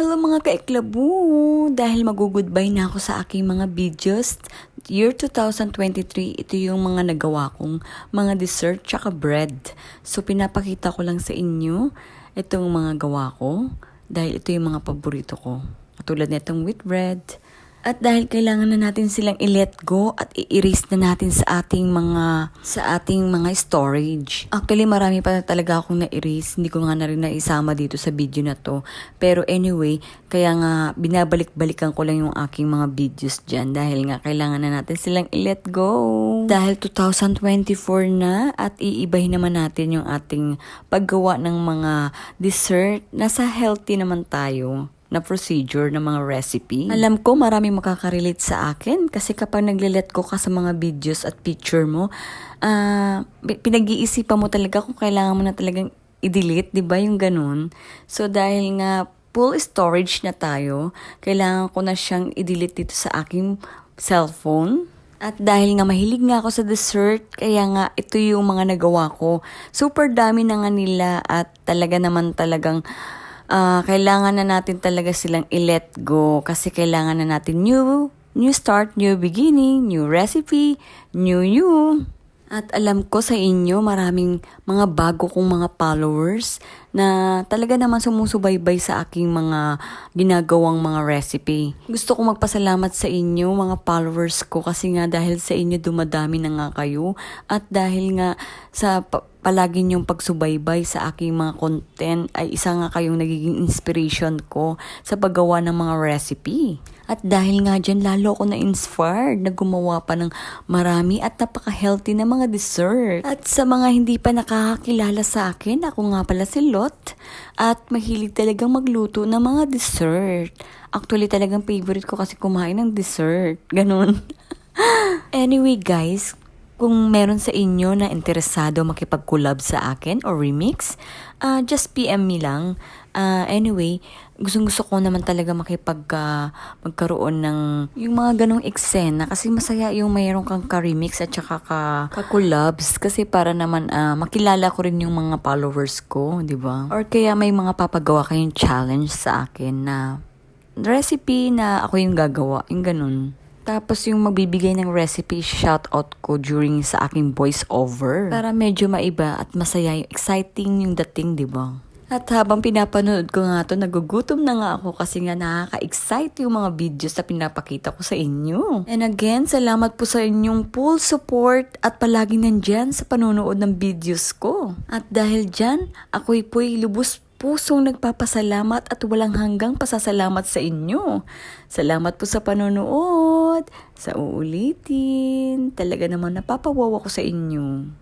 Hello mga kaiklabo! Dahil mag-goodbye na ako sa aking mga videos, year 2023, ito yung mga nagawa kong mga dessert tsaka bread. So pinapakita ko lang sa inyo itong mga gawa ko dahil ito yung mga paborito ko. Katulad nitong wheat bread. At dahil kailangan na natin silang i-let go at i-erase na natin sa ating mga sa ating mga storage. Actually, marami pa na talaga akong na-erase. Hindi ko nga na rin naisama dito sa video na to. Pero anyway, kaya nga binabalik-balikan ko lang yung aking mga videos dyan dahil nga kailangan na natin silang i-let go. Dahil 2024 na at iibahin naman natin yung ating paggawa ng mga dessert. Nasa healthy naman tayo na procedure ng mga recipe. Alam ko maraming makakarelate sa akin kasi kapag nagle-let ko ka sa mga videos at picture mo, ah pinag-iisipan mo talaga kung kailangan mo na talagang i-delete, 'di ba yung ganun? So dahil nga full storage na tayo, kailangan ko na siyang i-delete dito sa aking cellphone. At dahil nga mahilig nga ako sa dessert, kaya nga ito yung mga nagawa ko. Super dami na nga nila at talaga naman talagang ah, kailangan na natin talaga silang i-let go kasi kailangan na natin new, new start, new beginning, new recipe, new you. At alam ko sa inyo, maraming mga bago kong mga followers na talaga naman sumusubaybay sa aking mga ginagawang mga recipe. Gusto ko magpasalamat sa inyo, mga followers ko, kasi nga dahil sa inyo dumadami na nga kayo at dahil nga sa pa- palagi niyong pagsubaybay sa aking mga content ay isa nga kayong nagiging inspiration ko sa paggawa ng mga recipe. At dahil nga dyan, lalo ako na-inspired na gumawa pa ng marami at napaka-healthy na mga dessert. At sa mga hindi pa nakakakilala sa akin, ako nga pala si Lot. At mahilig talagang magluto ng mga dessert. Actually, talagang favorite ko kasi kumain ng dessert. Ganun. anyway guys, kung meron sa inyo na interesado makipag-collab sa akin or remix, ah, just PM me lang. Ah, anyway, gustong gusto ko naman talaga makipag ah, magkaroon ng yung mga ganong eksena kasi masaya yung mayroon kang ka-remix at saka ka, ka-collabs kasi para naman ah, makilala ko rin yung mga followers ko, di ba? Or kaya may mga papagawa kayong challenge sa akin na recipe na ako yung gagawa, yung ganun. Tapos yung magbibigay ng recipe, shoutout ko during sa aking voice over. Para medyo maiba at masaya, yung exciting yung dating, di ba? At habang pinapanood ko nga to, nagugutom na nga ako kasi nga nakaka-excite yung mga videos na pinapakita ko sa inyo. And again, salamat po sa inyong full support at palagi nandyan sa panonood ng videos ko. At dahil dyan, ako'y po'y lubos pusong nagpapasalamat at walang hanggang pasasalamat sa inyo. Salamat po sa panonood, sa uulitin. Talaga naman napapawawa ko sa inyo.